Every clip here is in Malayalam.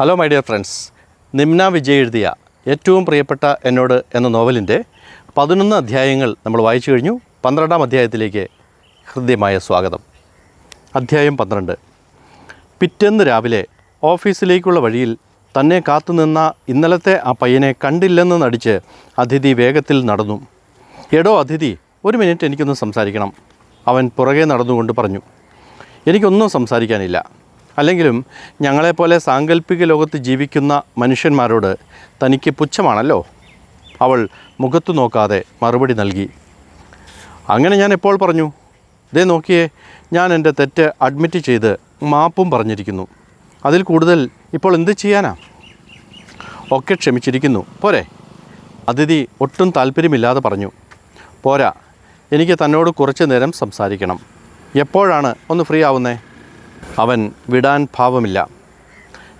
Hello my dear friends Nimna Vijay എഴുതിയ ഏറ്റവും പ്രിയപ്പെട്ട എന്നോട് എന്ന നോവലിന്റെ പതിനൊന്ന് അധ്യായങ്ങൾ നമ്മൾ വായിച്ചു കഴിഞ്ഞു. പന്ത്രണ്ടാം അധ്യായത്തിലേക്ക് ഹൃദ്യമായ സ്വാഗതം. അധ്യായം പന്ത്രണ്ട്. പിറ്റേന്ന് രാവിലെ ഓഫീസിലേക്കുള്ള വഴിയിൽ തന്നെ കാത്തുനിന്ന ഇന്നലത്തെ ആ പയ്യനെ കണ്ടില്ലെന്ന് നടിച്ച് അതിഥി വേഗത്തിൽ നടന്നു. എടോ അതിഥി ഒരു മിനിറ്റ് എനിക്കൊന്ന് സംസാരിക്കണം. അവൻ പുറകെ നടന്നുകൊണ്ട് പറഞ്ഞു. എനിക്കൊന്നും സംസാരിക്കാനില്ല. അല്ലെങ്കിലും ഞങ്ങളെപ്പോലെ സാങ്കല്പിക ലോകത്ത് ജീവിക്കുന്ന മനുഷ്യന്മാരോട് തനിക്ക് പുച്ഛമാണല്ലോ. അവൾ മുഖത്തു നോക്കാതെ മറുപടി നൽകി. അങ്ങനെ ഞാൻ എപ്പോൾ പറഞ്ഞു? ദേ നോക്കിയേ ഞാൻ എന്റെ തെറ്റ് അഡ്മിറ്റ് ചെയ്ത് മാപ്പും പറഞ്ഞിരിക്കുന്നു. അതിൽ കൂടുതൽ ഇപ്പോൾ എന്ത് ചെയ്യാനാ? ഒക്കെ ക്ഷമിച്ചിരിക്കുന്നു. പോരെ. അതിഥി ഒട്ടും താല്പര്യമില്ലാതെ പറഞ്ഞു. പോരാ എനിക്ക് തന്നോട് കുറച്ച് നേരം സംസാരിക്കണം. എപ്പോഴാണ് ഒന്ന് ഫ്രീ ആവുന്നേ? അവൻ വിടാൻ ഭാവമില്ല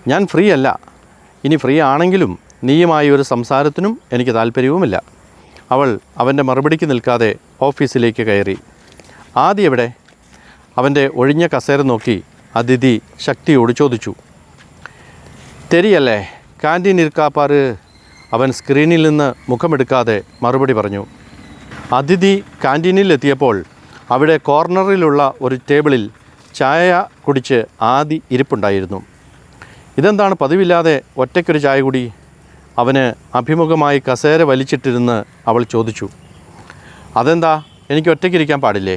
ഞാൻ ഫ്രീ അല്ല ഇനി ഫ്രീ ആണെങ്കിലും നീയുമായി ഒരു സംസാരത്തിനും എനിക്ക് താല്പര്യവുമില്ല അവൾ അവന്റെ മറുപടിക്ക് നിൽക്കാതെ ഓഫീസിലേക്ക് കയറി. ആദ്യം എവിടെ? അവന്റെ ഒഴിഞ്ഞ കസേര നോക്കി അതിഥി ശക്തിയോട് ചോദിച്ചു. തെരിയല്ലേ കാന്റീൻ ഇരിക്കാപ്പാറ് അവൻ സ്ക്രീനിൽ നിന്ന് മുഖമെടുക്കാതെ മറുപടി പറഞ്ഞു. അതിഥി കാന്റീനിൽ എത്തിയപ്പോൾ അവിടെ കോർണറിലുള്ള ഒരു ടേബിളിൽ ചായ കുടിച്ച് ആദി ഇരിപ്പുണ്ടായിരുന്നു. ഇതെന്താണ് പതിവില്ലാതെ ഒറ്റയ്ക്കൊരു ചായ കൂടി? അവന് അഭിമുഖമായി കസേര വലിച്ചിട്ടിരുന്ന് അവൾ ചോദിച്ചു. അതെന്താ? എനിക്ക് ഒറ്റയ്ക്കിരിക്കാൻ പാടില്ലേ?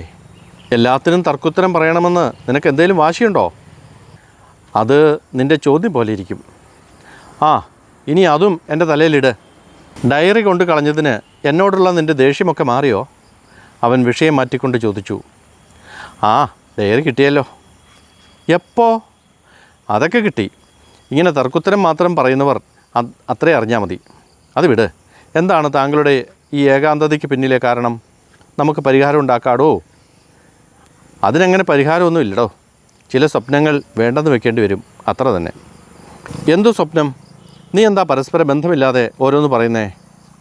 എല്ലാത്തിനും തർക്കുത്തരം പറയണമെന്ന് നിനക്ക് എന്തെങ്കിലും വാശിയുണ്ടോ? അത് നിന്റെ ചോദ്യം പോലെ ഇരിക്കും. ആ ഇനി അതും എന്റെ തലയിലിട്. ഡയറി കൊണ്ട് കളഞ്ഞതിന് എന്നോടുള്ള നിന്റെ ദേഷ്യമൊക്കെ മാറിയോ? അവൻ വിഷയം മാറ്റിക്കൊണ്ട് ചോദിച്ചു. ആ ഡയറി കിട്ടിയല്ലോ. എപ്പോ? അതൊക്കെ കിട്ടി. ഇങ്ങനെ തർക്കുത്തരം മാത്രം പറയുന്നവർ അത്രേ അറിഞ്ഞാൽ മതി. അത് വിട്. എന്താണ് താങ്കളുടെ ഈ ഏകാന്തതയ്ക്ക് പിന്നിലെ കാരണം? നമുക്ക് പരിഹാരം ഉണ്ടാക്കാടോ? അതിനങ്ങനെ പരിഹാരമൊന്നും ഇല്ലടോ. ചില സ്വപ്നങ്ങൾ വേണ്ടെന്ന് വെക്കേണ്ടി വരും. അത്ര തന്നെ. എന്തു സ്വപ്നം? നീ എന്താ പരസ്പര ബന്ധമില്ലാതെ ഓരോന്ന് പറയുന്നേ?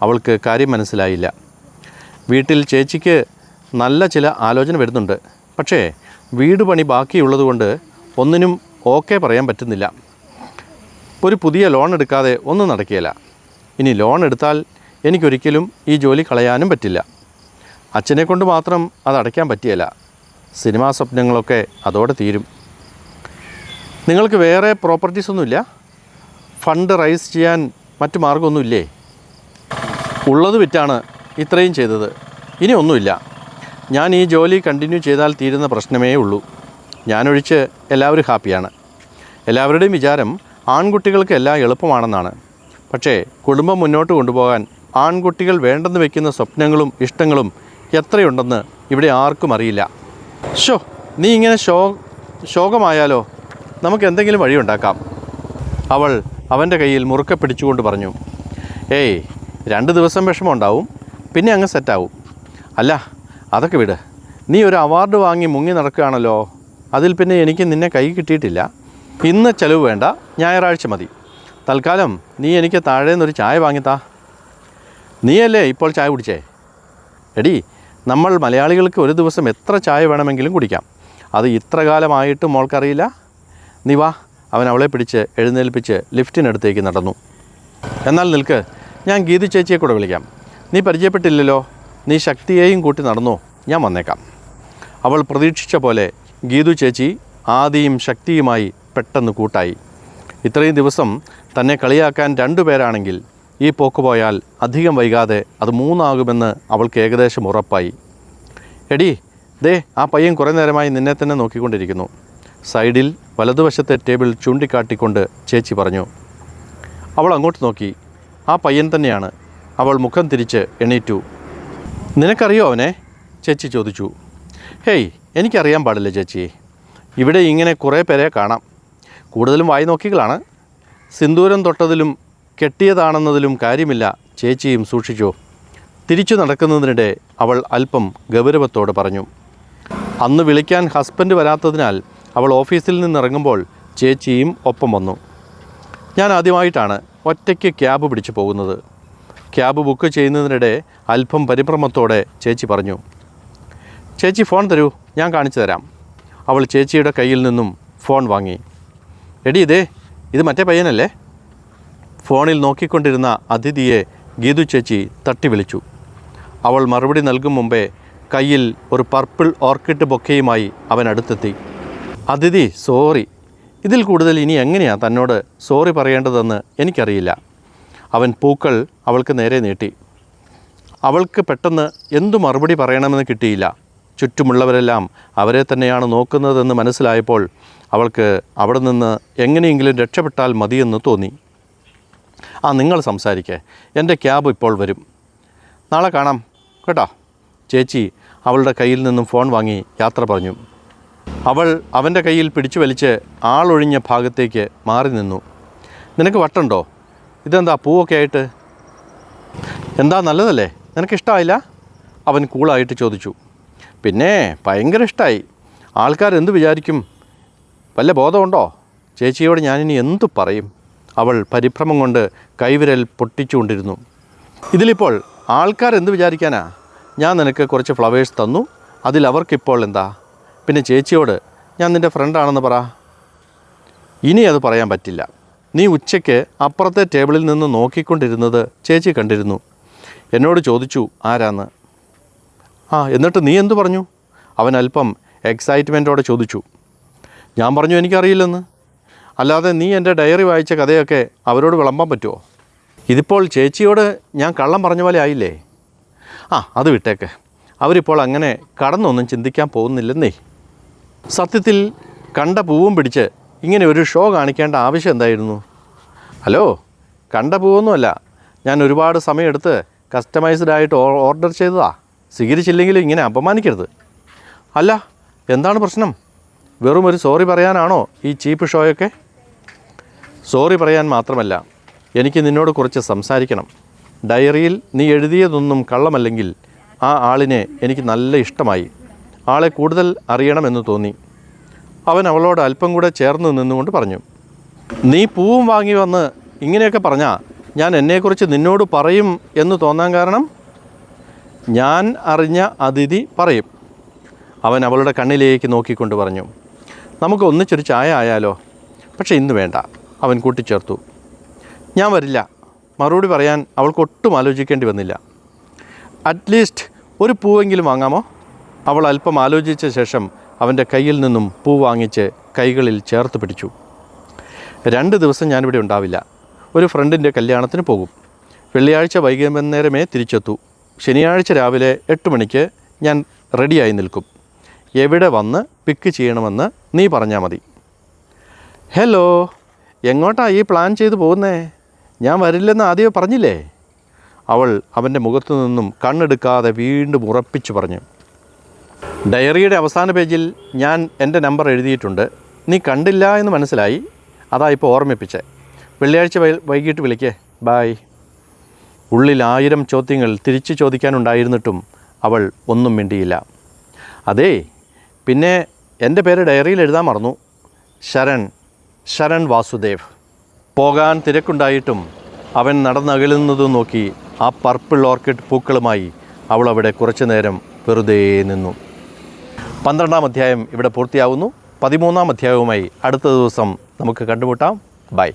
അവൾക്ക് കാര്യം മനസ്സിലായില്ല. വീട്ടിൽ ചേച്ചിക്ക് നല്ല ചില ആലോചന വരുന്നുണ്ട്. പക്ഷേ വീട് പണി ബാക്കിയുള്ളതുകൊണ്ട് ഒന്നിനും ഓക്കെ പറയാൻ പറ്റുന്നില്ല. ഒരു പുതിയ ലോൺ എടുക്കാതെ ഒന്നും നടക്കുകയില്ല ഇനി ലോൺ എടുത്താൽ എനിക്കൊരിക്കലും ഈ ജോലി കളയാനും പറ്റില്ല. അച്ഛനെ കൊണ്ട് മാത്രം അത് അടയ്ക്കാൻ പറ്റിയല്ല സിനിമാ സ്വപ്നങ്ങളൊക്കെ അതോടെ തീരും. നിങ്ങൾക്ക് വേറെ പ്രോപ്പർട്ടീസ് ഒന്നുമില്ല? ഫണ്ട് റൈസ് ചെയ്യാൻ മറ്റു മാർഗമൊന്നുമില്ലേ ഉള്ളത് വിറ്റാണ് ഇത്രയും ചെയ്തത്. ഇനി ഒന്നുമില്ല. ഞാൻ ഈ ജോലി കണ്ടിന്യൂ ചെയ്താൽ തീരുന്ന പ്രശ്നമേ ഉള്ളൂ. ഞാനൊഴിച്ച് എല്ലാവരും ഹാപ്പിയാണ്. എല്ലാവരുടെയും വിചാരം ആൺകുട്ടികൾക്ക് എല്ലാം എളുപ്പമാണെന്നാണ്. പക്ഷേ കുടുംബം മുന്നോട്ട് കൊണ്ടുപോകാൻ ആൺകുട്ടികൾ വേണ്ടെന്ന് വെക്കുന്ന സ്വപ്നങ്ങളും ഇഷ്ടങ്ങളും എത്രയുണ്ടെന്ന് ഇവിടെ ആർക്കും അറിയില്ല. ഷോ നീ ഇങ്ങനെ ശോ ശോകമായാലോ? നമുക്ക് എന്തെങ്കിലും വഴിയുണ്ടാക്കാം അവൾ അവന്റെ കയ്യിൽ മുറുക്കെ പിടിച്ചുകൊണ്ട് പറഞ്ഞു. ഏയ് രണ്ട് ദിവസം വിഷമമുണ്ടാവും പിന്നെ അങ്ങ് സെറ്റാവും അല്ല അതൊക്കെ വിട്. നീ ഒരു അവാർഡ് വാങ്ങി മുങ്ങി നടക്കുകയാണല്ലോ. അതിൽ പിന്നെ എനിക്ക് നിന്നെ കൈ കിട്ടിയിട്ടില്ല. ഇന്ന് ചെലവ് വേണ്ട. ഞായറാഴ്ച മതി. തൽക്കാലം നീ എനിക്ക് താഴെ നിന്നൊരു ചായ വാങ്ങിത്താ നീയല്ലേ ഇപ്പോൾ ചായ കുടിച്ചേ? എടി നമ്മൾ മലയാളികൾക്ക് ഒരു ദിവസം എത്ര ചായ വേണമെങ്കിലും കുടിക്കാം. അത് ഇത്ര കാലമായിട്ട് മോൾക്കറിയില്ല. നീ വാ. അവൻ അവളെ പിടിച്ച് എഴുന്നേൽപ്പിച്ച് ലിഫ്റ്റിനടുത്തേക്ക് നടന്നു. എന്നാൽ നിൽക്ക്. ഞാൻ ഗീതു ചേച്ചിയെ കൂടെ വിളിക്കാം. നീ പരിചയപ്പെട്ടില്ലല്ലോ? നീ ശക്തിയെയും കൂട്ടി നടന്നോ? ഞാൻ വന്നേക്കാം. അവൾ പ്രതീക്ഷിച്ച പോലെ ഗീതു ചേച്ചി ആദിയും ശക്തിയുമായി പെട്ടെന്ന് കൂട്ടായി. ഇത്രയും ദിവസം തന്നെ കളിയാക്കാൻ രണ്ടു പേരാണെങ്കിൽ ഈ പോക്ക് പോയാൽ അധികം വൈകാതെ അത് മൂന്നാകുമെന്ന് അവൾക്ക് ഏകദേശം ഉറപ്പായി. എടി ദേ ആ പയ്യൻ കുറേ നേരമായി നിന്നെ തന്നെ നോക്കിക്കൊണ്ടിരിക്കുന്നു. സൈഡിൽ വലതുവശത്തെ ടേബിൾ ചൂണ്ടിക്കാട്ടിക്കൊണ്ട് ചേച്ചി പറഞ്ഞു. അവൾ അങ്ങോട്ട് നോക്കി. ആ പയ്യൻ തന്നെയാണ്. അവൾ മുഖം തിരിച്ച് എണീറ്റു. നിനക്കറിയോ അവനെ? ചേച്ചി ചോദിച്ചു. ഹേയ് എനിക്കറിയാൻ പാടില്ല ചേച്ചി. ഇവിടെ ഇങ്ങനെ കുറേ പേരെ കാണാം. കൂടുതലും വായി നോക്കികളാണ്. സിന്ദൂരം തൊട്ടതിലും കെട്ടിയതാണെന്നതിലും കാര്യമില്ല ചേച്ചിയും സൂക്ഷിച്ചു. തിരിച്ചു നടക്കുന്നതിനിടെ അവൾ അല്പം ഗൗരവത്തോട് പറഞ്ഞു. അന്ന് വിളിക്കാൻ ഹസ്ബൻഡ് വരാത്തതിനാൽ അവൾ ഓഫീസിൽ നിന്നിറങ്ങുമ്പോൾ ചേച്ചിയും ഒപ്പം വന്നു. ഞാൻ ആദ്യമായിട്ടാണ് ഒറ്റയ്ക്ക് ക്യാബ് പിടിച്ചു പോകുന്നത്. ക്യാബ് ബുക്ക് ചെയ്യുന്നതിനിടെ അല്പം പരിഭ്രമത്തോടെ ചേച്ചി പറഞ്ഞു ചേച്ചി ഫോൺ തരൂ ഞാൻ കാണിച്ചു തരാം. അവൾ ചേച്ചിയുടെ കയ്യിൽ നിന്നും ഫോൺ വാങ്ങി. എടി ഇതേ ഇത് മറ്റേ പയ്യനല്ലേ? ഫോണിൽ നോക്കിക്കൊണ്ടിരുന്ന അതിഥിയെ ഗീതു ചേച്ചി തട്ടി വിളിച്ചു. അവൾ മറുപടി നൽകും മുമ്പേ കയ്യിൽ ഒരു പർപ്പിൾ ഓർക്കിഡ് ബൊക്കയുമായി അവൻ അടുത്തെത്തി. അതിഥി സോറി. ഇതിൽ കൂടുതൽ ഇനി എങ്ങനെയാണ് തന്നോട് സോറി പറയേണ്ടതെന്ന് എനിക്കറിയില്ല. അവൻ പൂക്കൾ അവൾക്ക് നേരെ നീട്ടി. അവൾക്ക് പെട്ടെന്ന് എന്തു മറുപടി പറയണമെന്ന് കിട്ടിയില്ല. ചുറ്റുമുള്ളവരെല്ലാം അവരെ തന്നെയാണ് നോക്കുന്നതെന്ന് മനസ്സിലായപ്പോൾ അവൾക്ക് അവിടെ നിന്ന് എങ്ങനെയെങ്കിലും രക്ഷപ്പെട്ടാൽ മതിയെന്ന് തോന്നി. ആ നിങ്ങൾ സംസാരിക്കേ. എന്റെ ക്യാബ് ഇപ്പോൾ വരും. നാളെ കാണാം. കേട്ടോ? ചേച്ചി അവളുടെ കയ്യിൽ നിന്നും ഫോൺ വാങ്ങി യാത്ര പറഞ്ഞു. അവൾ അവന്റെ കയ്യിൽ പിടിച്ചു വലിച്ച് ആളൊഴിഞ്ഞ ഭാഗത്തേക്ക് മാറി നിന്നു. നിനക്ക് വട്ടുണ്ടോ? ഇതെന്താ പൂവൊക്കെ ആയിട്ട്? എന്താ നല്ലതല്ലേ? നിനക്കിഷ്ടമായില്ല അവൻ കൂളായിട്ട് ചോദിച്ചു. പിന്നെ ഭയങ്കര ഇഷ്ടമായി ആൾക്കാർ എന്ത് വിചാരിക്കും? വല്ല ബോധമുണ്ടോ? ചേച്ചിയോട് ഞാനിനി എന്തു പറയും? അവൾ പരിഭ്രമം കൊണ്ട് കൈവിരൽ പൊട്ടിച്ചുകൊണ്ടിരുന്നു. ഇതിലിപ്പോൾ ആൾക്കാർ എന്ത് വിചാരിക്കാനാ? ഞാൻ നിനക്ക് കുറച്ച് ഫ്ലവേഴ്സ് തന്നു. അതിൽ അവർക്കിപ്പോൾ എന്താ? പിന്നെ ചേച്ചിയോട് ഞാൻ നിന്റെ ഫ്രണ്ടാണെന്ന് പറ. ഇനി അത് പറയാൻ പറ്റില്ല. നീ ഉച്ചയ്ക്ക് അപ്പുറത്തെ ടേബിളിൽ നിന്ന് നോക്കിക്കൊണ്ടിരുന്നത് ചേച്ചി കണ്ടിരുന്നു. എന്നോട് ചോദിച്ചു ആരാന്ന്? ആ എന്നിട്ട് നീ എന്തു പറഞ്ഞു? അവൻ അല്പം എക്സൈറ്റ്മെന്റോടെ ചോദിച്ചു. ഞാൻ പറഞ്ഞു എനിക്കറിയില്ലെന്ന്. അല്ലാതെ നീ എന്റെ ഡയറി വായിച്ച കഥയൊക്കെ അവരോട് വിളമ്പാൻ പറ്റുമോ ഇതിപ്പോൾ ചേച്ചിയോട് ഞാൻ കള്ളം പറഞ്ഞ പോലെ ആയില്ലേ? ആ അത് വിട്ടേക്ക്. അവരിപ്പോൾ അങ്ങനെ കടന്നൊന്നും ചിന്തിക്കാൻ പോകുന്നില്ലെന്നേ. സത്യത്തിൽ കണ്ട പൂവും പിടിച്ച് ഇങ്ങനെ ഒരു ഷോ കാണിക്കേണ്ട ആവശ്യം എന്തായിരുന്നു? ഹലോ കണ്ട പൂവൊന്നുമല്ല. ഞാൻ ഒരുപാട് സമയമെടുത്ത് കസ്റ്റമൈസ്ഡ് ആയിട്ട് ഓർഡർ ചെയ്തതാ. സ്വീകരിച്ചില്ലെങ്കിൽ ഇങ്ങനെ അപമാനിക്കരുത്. അല്ല എന്താണ് പ്രശ്നം? വെറും ഒരു സോറി പറയാനാണോ ഈ ചീപ്പ് ഷോയൊക്കെ സോറി പറയാൻ മാത്രമല്ല എനിക്ക് നിന്നോട് കുറച്ച് സംസാരിക്കണം. ഡയറിയിൽ നീ എഴുതിയതൊന്നും കള്ളമല്ലെങ്കിൽ ആ ആളിനെ എനിക്ക് നല്ല ഇഷ്ടമായി. ആളെ കൂടുതൽ അറിയണമെന്ന് തോന്നി. അവൻ അവളോട് അല്പം കൂടെ ചേർന്ന് നിന്നുകൊണ്ട് പറഞ്ഞു നീ പൂവും വാങ്ങി വന്ന് ഇങ്ങനെയൊക്കെ പറഞ്ഞാൽ ഞാൻ എന്നെക്കുറിച്ച് നിന്നോട് പറയും എന്ന് തോന്നാൻ കാരണം? ഞാൻ അറിഞ്ഞ അതിഥി പറയും. അവൻ അവളുടെ കണ്ണിലേക്ക് നോക്കിക്കൊണ്ട് പറഞ്ഞു നമുക്ക് ഒന്നിച്ചൊരു ചായ ആയാലോ? പക്ഷേ ഇന്ന് വേണ്ട. അവൻ കൂട്ടിച്ചേർത്തു ഞാൻ വരില്ല. മറുപടി പറയാൻ അവൾക്ക് ഒട്ടും ആലോചിക്കേണ്ടി വന്നില്ല. അറ്റ്ലീസ്റ്റ് ഒരു പൂവെങ്കിലും വാങ്ങാമോ? അവൾ അല്പം ആലോചിച്ച ശേഷം അവന്റെ കയ്യിൽ നിന്നും പൂ വാങ്ങിച്ച് കൈകളിൽ ചേർത്ത് പിടിച്ചു. രണ്ട് ദിവസം ഞാനിവിടെ ഉണ്ടാവില്ല. ഒരു ഫ്രണ്ടിന്റെ കല്യാണത്തിന് പോകും. വെള്ളിയാഴ്ച വൈകുന്നേരമേ തിരിച്ചെത്തൂ. ശനിയാഴ്ച രാവിലെ എട്ട് മണിക്ക് ഞാൻ റെഡിയായി നിൽക്കും. എവിടെ വന്ന് പിക്ക് ചെയ്യണമെന്ന് നീ പറഞ്ഞാൽ മതി. ഹലോ എങ്ങോട്ടാ ഈ പ്ലാൻ ചെയ്തു പോകുന്നേ? ഞാൻ വരില്ലെന്ന് ആദ്യമേ പറഞ്ഞില്ലേ? അവൾ അവന്റെ മുഖത്തു നിന്നും കണ്ണെടുക്കാതെ വീണ്ടും ഉറപ്പിച്ചു പറഞ്ഞു. ഡയറിയുടെ അവസാന പേജിൽ ഞാൻ എന്റെ നമ്പർ എഴുതിയിട്ടുണ്ട്. നീ കണ്ടില്ല എന്ന് മനസ്സിലായി. അതാ ഇപ്പോൾ ഓർമ്മിപ്പിച്ചേ. വെള്ളിയാഴ്ച വൈകിട്ട് വിളിക്കേ. ബായ്. ഉള്ളിൽ ആയിരം ചോദ്യങ്ങൾ തിരിച്ചു ചോദിക്കാനുണ്ടായിരുന്നിട്ടും അവൾ ഒന്നും മിണ്ടിയില്ല. അതേ പിന്നെ എന്റെ പേര് ഡയറിയിൽ എഴുതാൻ മറന്നു. ശരൺ ശരൺ വാസുദേവ്. പോകാൻ തിരക്കുണ്ടായിട്ടും അവൻ നടന്നകലുന്നത് നോക്കി ആ പർപ്പിൾ ഓർക്കിഡ് പൂക്കളുമായി അവൾ അവിടെ കുറച്ചു നേരം വെറുതെ നിന്നു. പന്ത്രണ്ടാം അധ്യായം ഇവിടെ പൂർത്തിയാവുന്നു. പതിമൂന്നാം അധ്യായവുമായി അടുത്ത ദിവസം നമുക്ക് കണ്ടുമുട്ടാം. ബൈ.